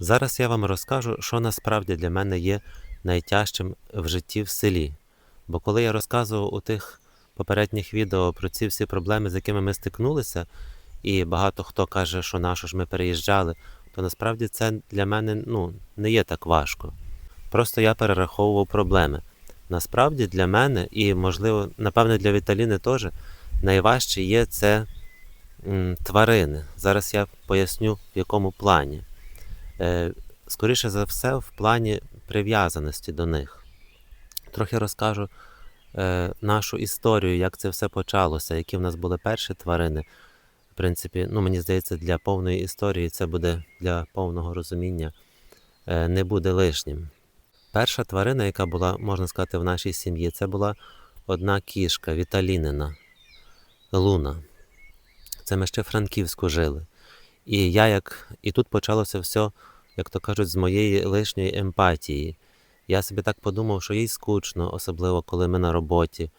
Зараз я вам розкажу, що насправді для мене є найтяжчим в житті в селі. Бо коли я розказував у тих попередніх відео про ці всі проблеми, з якими ми стикнулися, і багато хто каже, що на що ж ми переїжджали, то насправді це для мене ну, не є так важко. Просто я перераховував проблеми. Насправді для мене, і, можливо, напевне, для Віталіни теж найважче є це м, тварини. Зараз я поясню, в якому плані. Е, скоріше за все, в плані прив'язаності до них. Трохи розкажу е, нашу історію, як це все почалося, які в нас були перші тварини. В принципі, ну, мені здається, для повної історії це буде для повного розуміння, е, не буде лишнім. Перша тварина, яка була, можна сказати, в нашій сім'ї, це була одна кішка Віталінина, Луна. Це ми ще Франківську жили. І я як. І тут почалося все, як то кажуть, з моєї лишньої емпатії. Я собі так подумав, що їй скучно, особливо коли ми на роботі.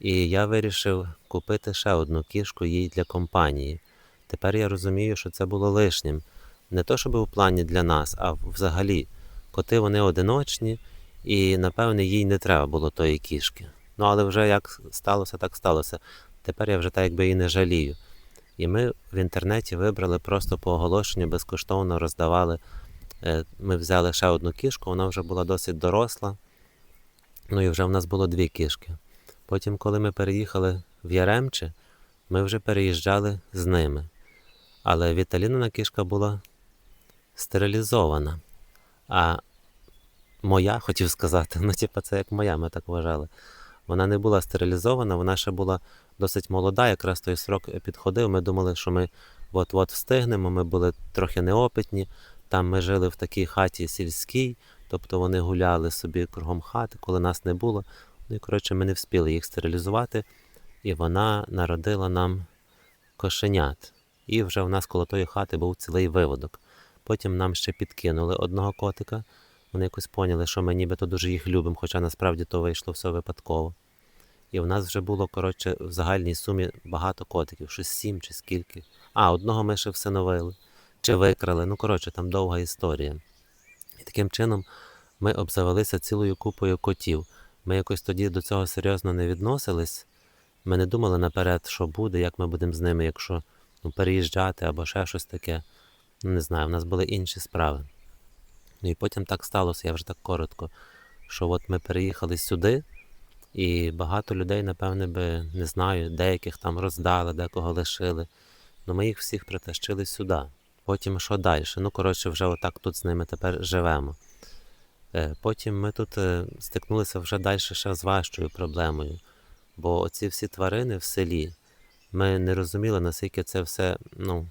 І я вирішив купити ще одну кішку їй для компанії. Тепер я розумію, що це було лишнім. Не то, щоб у плані для нас, а взагалі. Коти вони одиночні, і, напевне, їй не треба було тої кішки. Ну, але вже як сталося, так сталося. Тепер я вже так якби і не жалію. І ми в інтернеті вибрали просто по оголошенню безкоштовно роздавали. Е, Ми взяли ще одну кішку, вона вже була досить доросла. Ну і вже в нас було дві кішки. Потім, коли ми переїхали в Яремче, ми вже переїжджали з ними. Але Віталінина кішка була стерилізована. А моя, хотів сказати, ну, типа, це як моя, ми так вважали. Вона не була стерилізована, вона ще була досить молода, якраз той срок підходив. Ми думали, що ми от-от встигнемо, ми були трохи неопитні. Там ми жили в такій хаті сільській, тобто вони гуляли собі кругом хати, коли нас не було. Ну і коротше, ми не встигли їх стерилізувати, і вона народила нам кошенят. І вже в нас коло тої хати був цілий виводок. Потім нам ще підкинули одного котика. Вони якось поняли, що ми нібито дуже їх любимо, хоча насправді то вийшло все випадково. І в нас вже було, коротше, в загальній сумі багато котиків, щось сім чи скільки. А, одного ми ще всиновили, чи викрали. Ну, коротше, там довга історія. І таким чином ми обзавелися цілою купою котів. Ми якось тоді до цього серйозно не відносились. Ми не думали наперед, що буде, як ми будемо з ними, якщо ну, переїжджати або ще щось таке. Ну, не знаю, в нас були інші справи. Ну і потім так сталося, я вже так коротко, що от ми переїхали сюди, і багато людей, напевне, би не знаю, деяких там роздали, декого лишили. Ну ми їх всіх притащили сюди. Потім що далі? Ну, коротше, вже отак тут з ними тепер живемо. Е, Потім ми тут е, стикнулися вже далі ще з важчою проблемою. Бо оці всі тварини в селі, ми не розуміли, наскільки це все, ну,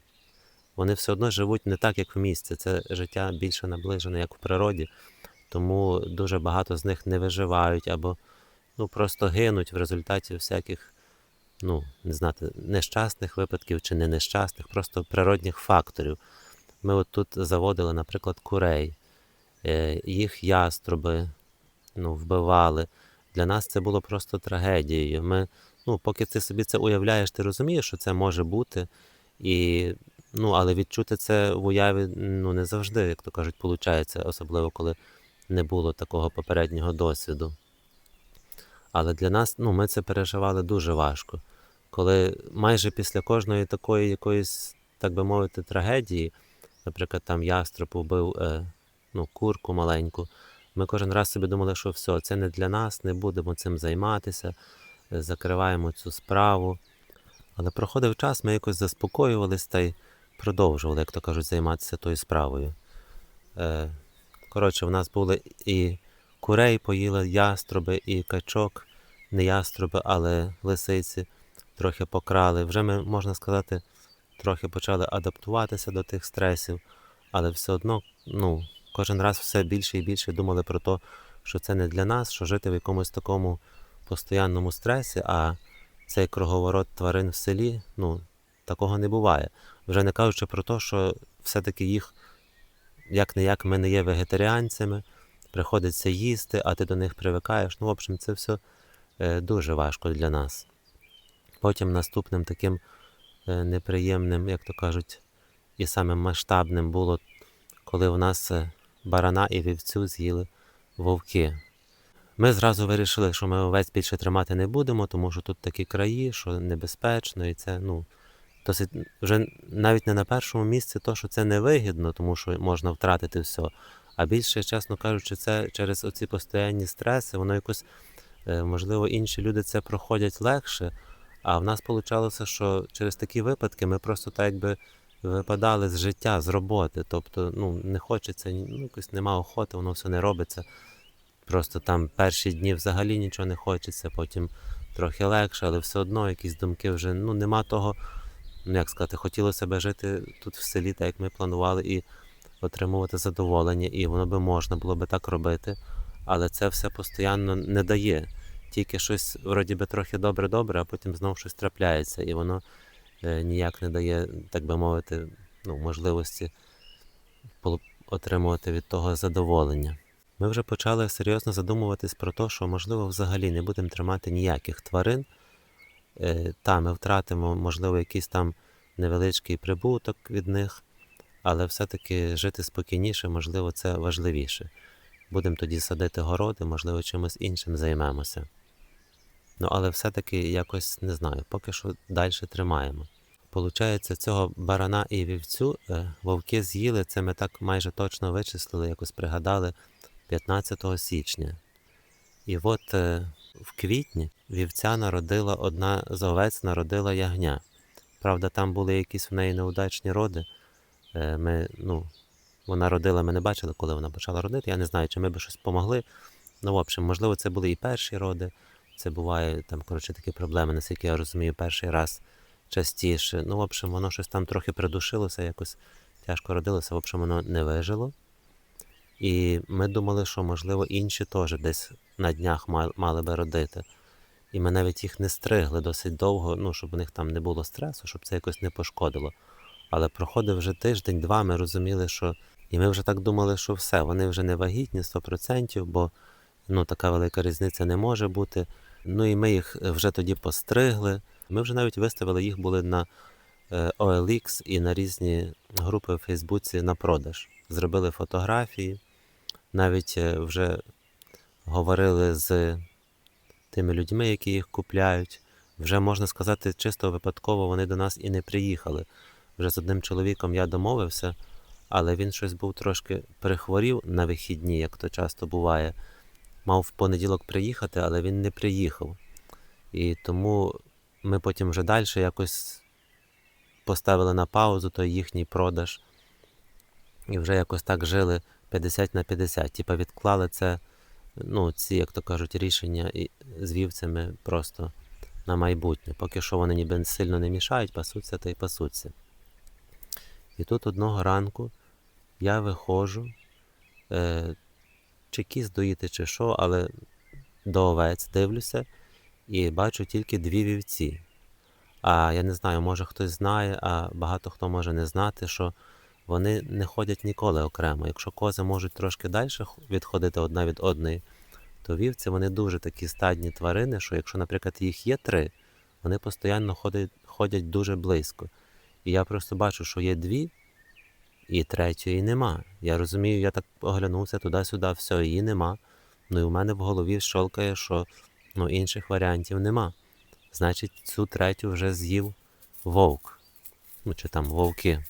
вони все одно живуть не так, як в місті. Це життя більше наближене, як в природі. Тому дуже багато з них не виживають або ну, просто гинуть в результаті всяких, ну, не знати, нещасних випадків чи не нещасних, просто природних факторів. Ми от тут заводили, наприклад, курей, Е, їх яструби ну, вбивали. Для нас це було просто трагедією. Ми, ну, поки ти собі це уявляєш, ти розумієш, що це може бути. І, ну, але відчути це в уяві ну, не завжди, як то кажуть, виходить, особливо коли не було такого попереднього досвіду. Але для нас ну, ми це переживали дуже важко. Коли майже після кожної такої якоїсь, так би мовити, трагедії, наприклад, там ястреб убив е, ну, курку маленьку, ми кожен раз собі думали, що все, це не для нас, не будемо цим займатися, закриваємо цю справу. Але проходив час, ми якось заспокоювались та й продовжували, як то кажуть, займатися тою справою. Е, коротше, в нас були і курей поїли, яструби, і качок, не яструби, але лисиці трохи покрали. Вже ми, можна сказати, трохи почали адаптуватися до тих стресів, але все одно, ну, кожен раз все більше і більше думали про те, що це не для нас, що жити в якомусь такому постоянному стресі, а цей круговорот тварин в селі, ну, такого не буває. Вже не кажучи про те, що все-таки їх, як не як ми не є вегетаріанцями, приходиться їсти, а ти до них привикаєш. Ну, в общем, це все е, дуже важко для нас. Потім наступним таким е, неприємним, як то кажуть, і самим масштабним було, коли в нас е, барана і вівцю з'їли вовки. Ми зразу вирішили, що ми овець більше тримати не будемо, тому що тут такі краї, що небезпечно, і це ну, досить вже навіть не на першому місці, то, що це невигідно, тому що можна втратити все. А більше, чесно кажучи, це через оці постійні стреси, воно якось, е, можливо, інші люди це проходять легше. А в нас вийшло, що через такі випадки ми просто так якби випадали з життя, з роботи. Тобто, ну, не хочеться, ну, якось нема охоти, воно все не робиться. Просто там перші дні взагалі нічого не хочеться, потім трохи легше, але все одно якісь думки вже ну, нема того, як сказати, хотілося б жити тут в селі, так як ми планували, і отримувати задоволення, і воно би можна було би так робити, але це все постійно не дає. Тільки щось вроді би трохи добре-добре, а потім знову щось трапляється, і воно е, ніяк не дає, так би мовити, ну, можливості отримувати від того задоволення. Ми вже почали серйозно задумуватись про те, що можливо взагалі не будемо тримати ніяких тварин. Е, Та, ми втратимо, можливо, якийсь там невеличкий прибуток від них, але все-таки жити спокійніше, можливо, це важливіше. Будемо тоді садити городи, можливо, чимось іншим займемося. Ну, але все-таки якось не знаю, поки що далі тримаємо. Получається, цього барана і вівцю е, вовки з'їли, це ми так майже точно вичислили, якось пригадали 15 січня. І от е, в квітні вівця народила одна з овець народила ягня. Правда, там були якісь в неї неудачні роди. Е, Ми, ну, вона родила, ми не бачили, коли вона почала родити. Я не знаю, чи ми би щось помогли. Ну, в общем, можливо, це були і перші роди. Це буває там, коротше, такі проблеми, наскільки я розумію, перший раз частіше. Ну, в общем, воно щось там трохи придушилося, якось тяжко родилося, в общем, воно не вижило. І ми думали, що, можливо, інші теж десь на днях мали би родити. І ми навіть їх не стригли досить довго, ну, щоб у них там не було стресу, щоб це якось не пошкодило. Але проходив вже тиждень-два, ми розуміли, що. І ми вже так думали, що все, вони вже не вагітні 100%, бо ну, така велика різниця не може бути. Ну і ми їх вже тоді постригли. Ми вже навіть виставили їх були на е, OLX і на різні групи в Фейсбуці на продаж. Зробили фотографії, навіть е, вже говорили з тими людьми, які їх купляють. Вже можна сказати, чисто випадково вони до нас і не приїхали. Вже з одним чоловіком я домовився, але він щось був трошки перехворів на вихідні, як то часто буває. Мав в понеділок приїхати, але він не приїхав. І тому ми потім вже далі якось поставили на паузу той їхній продаж. І вже якось так жили 50 на 50. Типа відклали це, ну, ці, як то кажуть, рішення з вівцями просто на майбутнє. Поки що вони ніби сильно не мішають, пасуться та й пасуться. І тут одного ранку я виходжу, е, чи кіз доїти, чи що, але до овець дивлюся і бачу тільки дві вівці. А я не знаю, може хтось знає, а багато хто може не знати, що вони не ходять ніколи окремо. Якщо кози можуть трошки далі відходити одна від одної, то вівці вони дуже такі стадні тварини, що якщо, наприклад, їх є три, вони постійно ходять, ходять дуже близько. І я просто бачу, що є дві, і третьої нема. Я розумію, я так оглянувся туди-сюди, все, її нема. Ну і у мене в голові щолкає, що ну, інших варіантів нема. Значить, цю третю вже з'їв вовк. Ну, чи там вовки.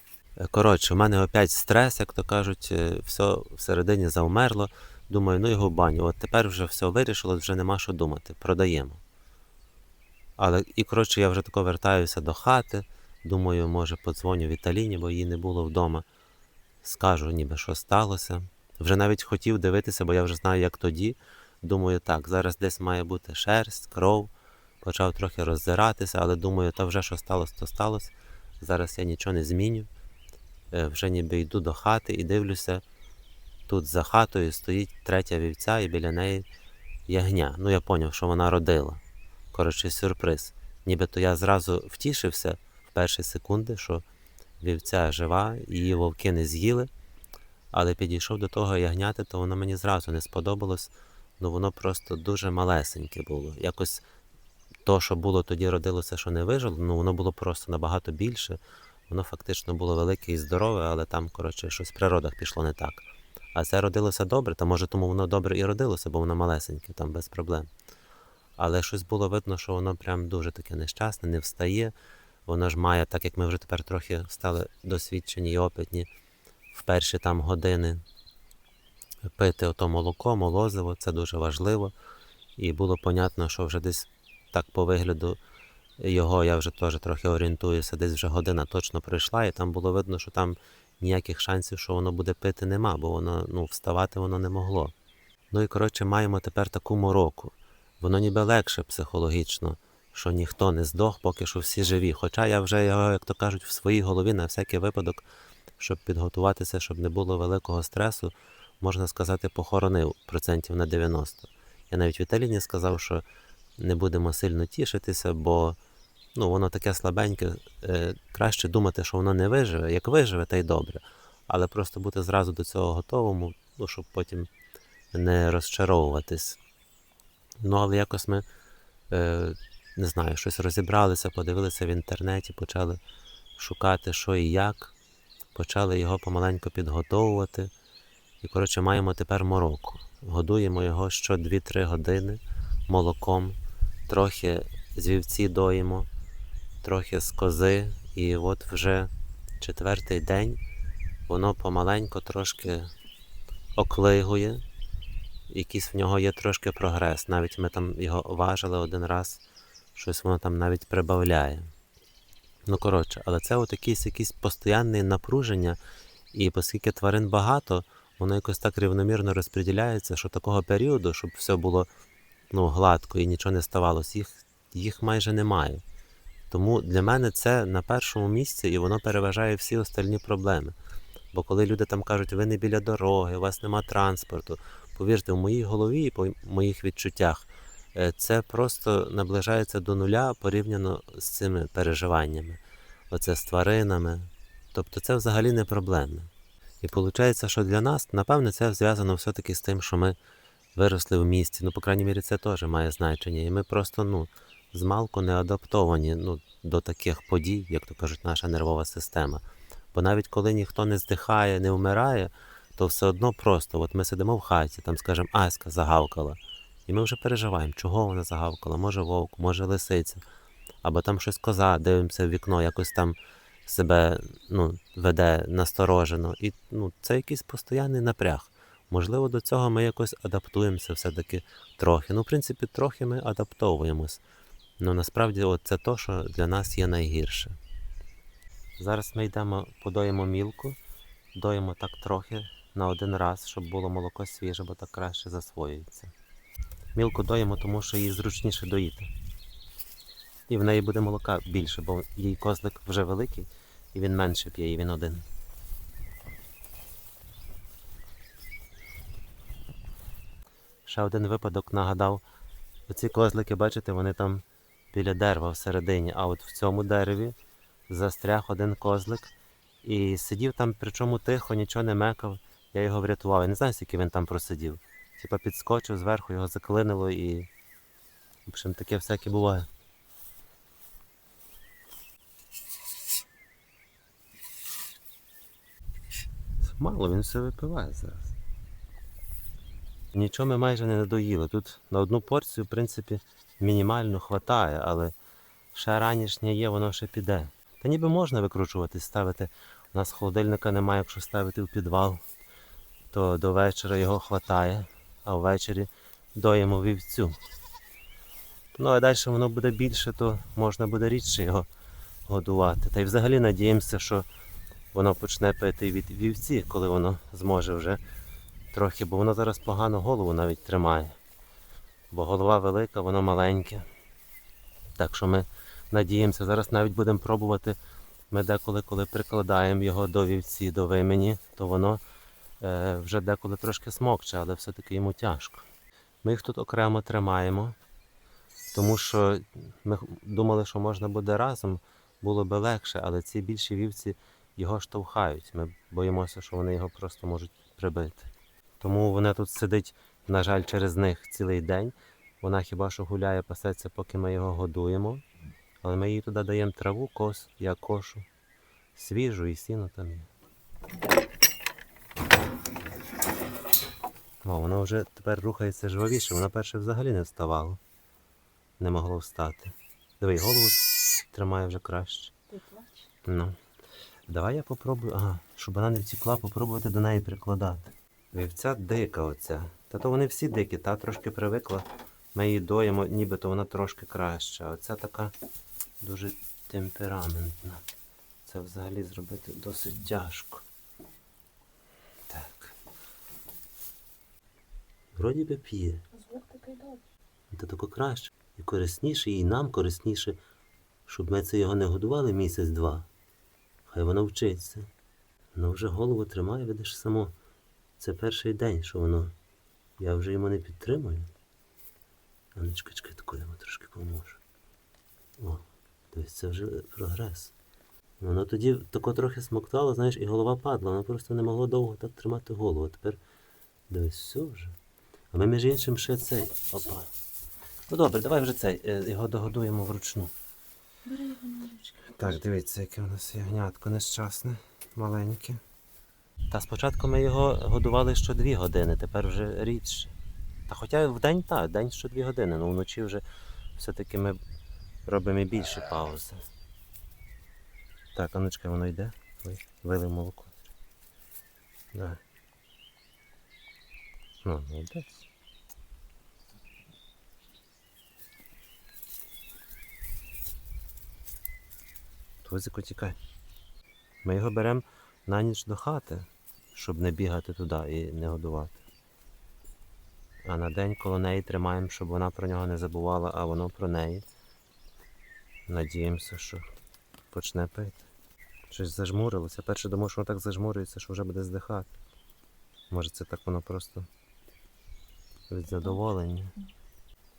Коротше, у мене опять стрес, як то кажуть, е, все всередині завмерло. Думаю, ну його в баню. От тепер вже все вирішило, вже нема що думати. Продаємо. Але і коротше, я вже тако вертаюся до хати. Думаю, може, подзвоню Віталіні, бо її не було вдома. Скажу, ніби що сталося. Вже навіть хотів дивитися, бо я вже знаю, як тоді. Думаю, так, зараз десь має бути шерсть, кров. Почав трохи роззиратися, але думаю, то вже що сталося, то сталося. Зараз я нічого не зміню. Е, Вже ніби йду до хати і дивлюся. Тут за хатою стоїть третя вівця і біля неї ягня. Ну, я зрозумів, що вона родила. Коротше, сюрприз. Нібито я зразу втішився в перші секунди, що вівця жива, її вовки не з'їли. Але підійшов до того ягняти, то воно мені зразу не сподобалось. Ну воно просто дуже малесеньке було. Якось то, що було тоді, родилося, що не вижило, ну воно було просто набагато більше. Воно фактично було велике і здорове, але там, коротше, щось в природах пішло не так. А це родилося добре, та може тому воно добре і родилося, бо воно малесеньке, там без проблем. Але щось було видно, що воно прям дуже таке нещасне, не встає. Воно ж має, так як ми вже тепер трохи стали досвідчені і опитні, в перші там години пити ото молоко, молозиво, це дуже важливо. І було понятно, що вже десь так по вигляду його я вже теж трохи орієнтуюся, десь вже година точно пройшла, і там було видно, що там ніяких шансів, що воно буде пити, нема, бо воно ну, вставати воно не могло. Ну і коротше, маємо тепер таку мороку. Воно ніби легше психологічно, що ніхто не здох, поки що всі живі. Хоча я вже його, як то кажуть, в своїй голові на всякий випадок, щоб підготуватися, щоб не було великого стресу, можна сказати, похоронив процентів на 90. Я навіть Віталіні сказав, що не будемо сильно тішитися, бо ну, воно таке слабеньке. Е, краще думати, що воно не виживе. Як виживе, та й добре. Але просто бути зразу до цього готовому, ну, щоб потім не розчаровуватись. Ну, але якось ми, е, не знаю, щось розібралися, подивилися в інтернеті, почали шукати, що і як, почали його помаленьку підготовувати. І, коротше, маємо тепер мороку. Годуємо його що 2-3 години молоком, трохи з вівці доїмо, трохи з кози. І от вже четвертий день воно помаленько трошки оклигує. Якийсь в нього є трошки прогрес. Навіть ми там його важили один раз, щось воно там навіть прибавляє. Ну, коротше, але це от якийсь, якийсь постійне напруження, і оскільки тварин багато, воно якось так рівномірно розподіляється, що такого періоду, щоб все було ну, гладко і нічого не ставалося, їх, їх майже немає. Тому для мене це на першому місці і воно переважає всі остальні проблеми. Бо коли люди там кажуть, ви не біля дороги, у вас нема транспорту, повірте, в моїй голові і по моїх відчуттях е, це просто наближається до нуля порівняно з цими переживаннями. Оце з тваринами. Тобто це взагалі не проблема. І виходить, що для нас, напевне, це зв'язано все-таки з тим, що ми виросли в місті. Ну, по крайній мірі, це теж має значення. І ми просто ну, змалку не адаптовані ну, до таких подій, як то кажуть, наша нервова система. Бо навіть коли ніхто не здихає, не вмирає, то все одно просто, от ми сидимо в хаті, там, скажімо, Аська загавкала. І ми вже переживаємо, чого вона загавкала, може вовк, може лисиця, або там щось коза, дивимося в вікно, якось там себе ну, веде насторожено. І ну, це якийсь постійний напряг. Можливо, до цього ми якось адаптуємося все-таки трохи. Ну, в принципі, трохи ми адаптовуємось. Ну насправді от це то, що для нас є найгірше. Зараз ми йдемо, подоїмо мілку, доїмо так трохи на один раз, щоб було молоко свіже, бо так краще засвоюється. Мілку доїмо, тому що її зручніше доїти. І в неї буде молока більше, бо її козлик вже великий і він менше п'є, і він один. Ще один випадок нагадав. Оці козлики, бачите, вони там біля дерева всередині, а от в цьому дереві застряг один козлик і сидів там, причому тихо, нічого не мекав. Я його врятував. Я не знаю, скільки він там просидів. Типа підскочив зверху, його заклинило і. В общем, таке всяке буває. Мало, він все випиває зараз. Нічого ми майже не надоїли. Тут на одну порцію, в принципі, мінімально хватає, але ще ранішнє є, воно ще піде. Та ніби можна викручуватись, ставити. У нас холодильника немає, якщо ставити в підвал, то до вечора його хватає, а ввечері доїмо вівцю. Ну а далі воно буде більше, то можна буде рідше його годувати. Та й взагалі надіємося, що воно почне пити від вівці, коли воно зможе вже трохи, бо воно зараз погано голову навіть тримає. Бо голова велика, воно маленьке. Так що ми надіємося, зараз навіть будемо пробувати. Ми деколи, коли прикладаємо його до вівці, до вимені, то воно е, вже деколи трошки смокче, але все-таки йому тяжко. Ми їх тут окремо тримаємо, тому що ми думали, що можна буде разом, було би легше, але ці більші вівці його штовхають. Ми боїмося, що вони його просто можуть прибити. Тому вона тут сидить, на жаль, через них цілий день. Вона хіба що гуляє, пасеться, поки ми його годуємо. Але ми їй туди даємо траву, кос, я кошу, свіжу і сіно там є. О, воно вже тепер рухається жвавіше, воно перше взагалі не вставало. Не могло встати. Диви, голову тримає вже краще. Ти. Ну. Давай я попробую. Ага, щоб вона не втікла, попробувати до неї прикладати. Вівця дика оця. Та то вони всі дикі, та трошки привикла. Ми її доїмо, нібито вона трошки краща. А оця така дуже темпераментна. Це взагалі зробити досить тяжко. Так. Вроді би п'є. Звук такий добрий. Та тако краще. І корисніше, і нам корисніше, щоб ми це його не годували місяць-два. Хай воно вчиться. Воно вже голову тримає, видиш само. Це перший день, що воно. Я вже йому не підтримую. А ну чекай, чекай, тако я йому трошки поможу. О, дивись, це вже прогрес. Воно тоді тако трохи смоктало, знаєш, і голова падла. Воно просто не могло довго так тримати голову. Тепер дивись, все вже. А ми, між іншим, ще цей. Опа. Ну добре, давай вже цей. е, Його догодуємо вручну. Бери його на ручки. Так, дивіться, яке у нас ягнятко нещасне, маленьке. Та спочатку ми його годували що дві години, тепер вже рідше. Та хоча в день так, день що дві години, але вночі вже все-таки ми робимо і більші паузи. Так, анучка, воно йде. Ой, вили молоко. Да. Ну, молодець. Тузику тікай. Ми його беремо на ніч до хати, щоб не бігати туди і не годувати. А на день коло неї тримаємо, щоб вона про нього не забувала, а воно про неї. Надіємося, що почне пити. Щось зажмурилося. Перше думав, що воно так зажмурюється, що вже буде здихати. Може, це так воно просто від задоволення.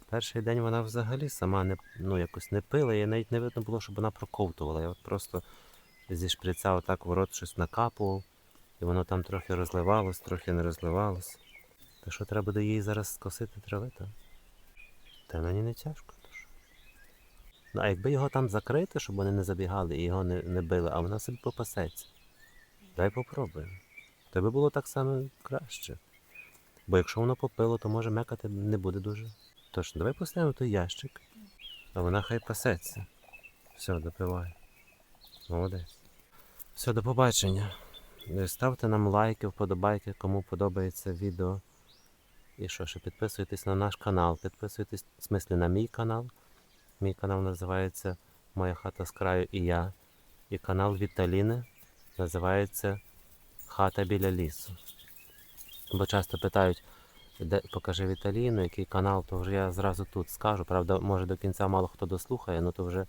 Перший день вона взагалі сама не, ну, якось не пила, і навіть не видно було, щоб вона проковтувала. Я от просто зі шприця отак в рот щось накапував, і воно там трохи розливалось, трохи не розливалось. Та що треба буде їй зараз скосити трави, то? Та мені не тяжко. То? Ну, а якби його там закрити, щоб вони не забігали і його не, не били, а вона собі попасеться. Дай попробуємо. Тобі було так само краще. Бо якщо воно попило, то може мекати не буде дуже. Тож, давай поставимо той ящик, а вона хай пасеться. Все, допивай. Молодець. Все, до побачення. Е, Ставте нам лайки, вподобайки, кому подобається відео. І що ще, підписуйтесь на наш канал. Підписуйтесь, в смислі, на мій канал. Мій канал називається Моя хата з краю і я. І канал Віталіни називається Хата біля лісу. Бо часто питають, де покажи Віталіну, який канал, то вже я зразу тут скажу. Правда, може до кінця мало хто дослухає, ну то вже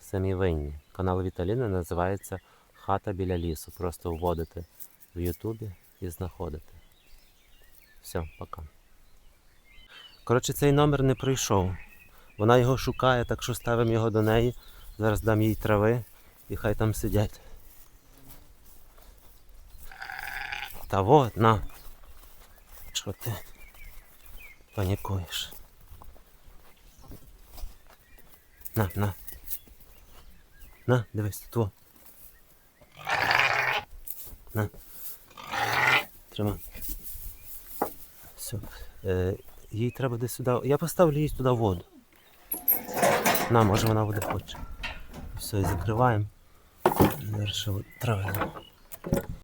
самі винні. Канал Віталіни називається Хата біля лісу. Просто вводите в Ютубі і знаходите. Все, пока. Коротше, цей номер не прийшов. Вона його шукає, так що ставимо його до неї. Зараз дам їй трави і хай там сидять. Та вот, на. Що ти панікуєш? На, на. На, дивись, тут. На. Тримай. Все. Е, їй треба десь сюди. Я поставлю їй туди воду. На, може вона буде хоче. Все, і закриваємо. Зараз ще от трави.